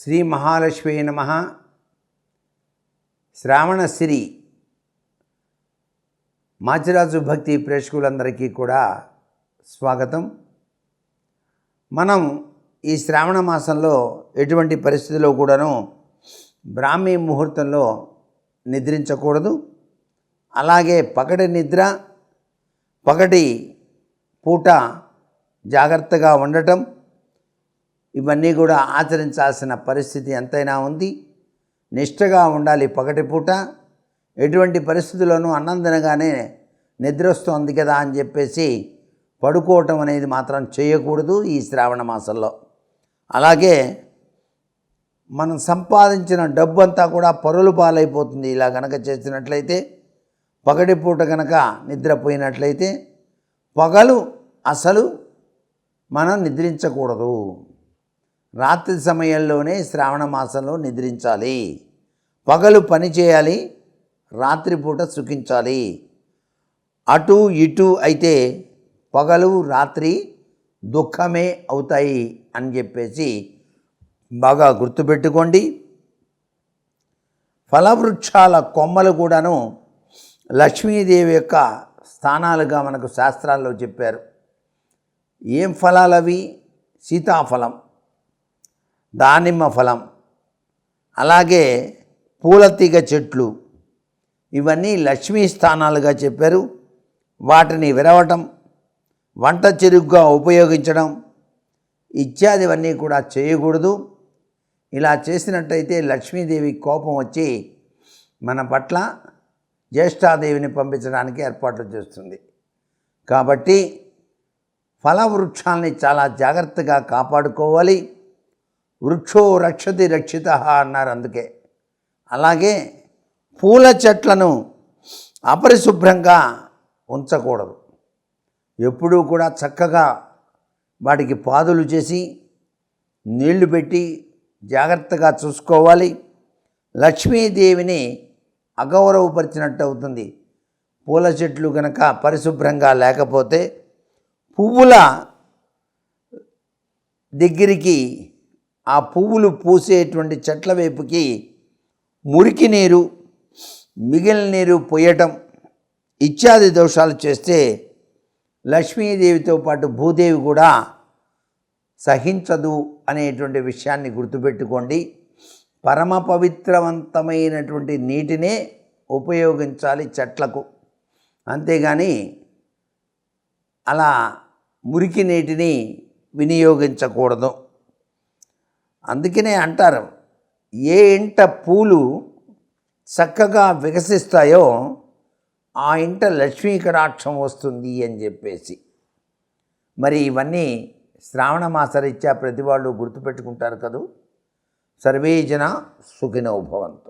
శ్రీ మహాలక్ష్మి నమ. శ్రావణశ్రీ మాచిరాజు భక్తి ప్రేక్షకులందరికీ కూడా స్వాగతం. మనం ఈ శ్రావణ మాసంలో ఎటువంటి పరిస్థితిలో కూడాను బ్రాహ్మీ ముహూర్తంలో నిద్రించకూడదు. అలాగే పగటి నిద్ర పగటి పూట జాగ్రత్తగా ఉండటం ఇవన్నీ కూడా ఆచరించాల్సిన పరిస్థితి ఎంతైనా ఉంది. నిష్టగా ఉండాలి పగటిపూట ఎటువంటి పరిస్థితుల్లోనూ అన్నం తినగానే నిద్ర వస్తోంది కదా అని చెప్పేసి పడుకోవటం అనేది మాత్రం చేయకూడదు ఈ శ్రావణ మాసంలో. అలాగే మనం సంపాదించిన డబ్బు అంతా కూడా పరులు పాలైపోతుంది. ఇలా కనుక చేసినట్లయితే పగటిపూట కనుక నిద్రపోయినట్లయితే పగలు అసలు మనం నిద్రించకూడదు. రాత్రి సమయంలోనే శ్రావణ మాసంలో నిద్రించాలి. పగలు పని చేయాలి. రాత్రిపూట సుఖించాలి. అటు ఇటు అయితే పగలు రాత్రి దుఃఖమే అవుతాయి అని చెప్పేసి బాగా గుర్తుపెట్టుకోండి. ఫలవృక్షాల కొమ్మలు కూడాను లక్ష్మీదేవి యొక్క స్థానాలుగా మనకు శాస్త్రాల్లో చెప్పారు. ఏం ఫలాలు అవి సీతాఫలం. దానిమ్మ ఫలం అలాగే పూలతీగ చెట్లు ఇవన్నీ లక్ష్మీ స్థానాలుగా చెప్పారు. వాటిని విరవటం వంట చెరుగ్గా ఉపయోగించడం ఇత్యాదివన్నీ కూడా చేయకూడదు. ఇలా చేసినట్టయితే లక్ష్మీదేవి కోపం వచ్చి మన పట్ల జ్యేష్ఠాదేవిని పంపించడానికి ఏర్పాట్లు చేస్తుంది. కాబట్టి ఫలవృక్షాల్ని చాలా జాగ్రత్తగా కాపాడుకోవాలి. వృక్షో రక్షతి రక్షిత అన్నారు అందుకే. అలాగే పూల చెట్లను అపరిశుభ్రంగా ఉంచకూడదు. ఎప్పుడూ కూడా చక్కగా వాటికి పాదులు చేసి నీళ్ళు పెట్టి జాగ్రత్తగా చూసుకోవాలి. లక్ష్మీదేవిని అగౌరవపరిచినట్టు అవుతుంది. పూల చెట్లు కనుక పరిశుభ్రంగా లేకపోతే పువ్వుల దగ్గరికి ఆ పువ్వులు పూసేటువంటి చెట్ల వైపుకి మురికి నీరు మిగిలిన నీరు పోయటం ఇత్యాది దోషాలు చేస్తే లక్ష్మీదేవితో పాటు భూదేవి కూడా సహించదు అనేటువంటి విషయాన్ని గుర్తుపెట్టుకోండి. పరమ పవిత్రవంతమైనటువంటి నీటినే ఉపయోగించాలి చెట్లకు. అంతేగాని అలా మురికి నీటిని వినియోగించకూడదు. అందుకనే అంటారు ఏ ఇంట పూలు చక్కగా వికసిస్తాయో ఆ ఇంట లక్ష్మీ కటాక్షం వస్తుంది అని చెప్పేసి. మరి ఇవన్నీ శ్రావణ మాసరీత్యా ప్రతి వాళ్ళు గుర్తుపెట్టుకుంటారు కదూ? సర్వేజన సుఖినోభవంతు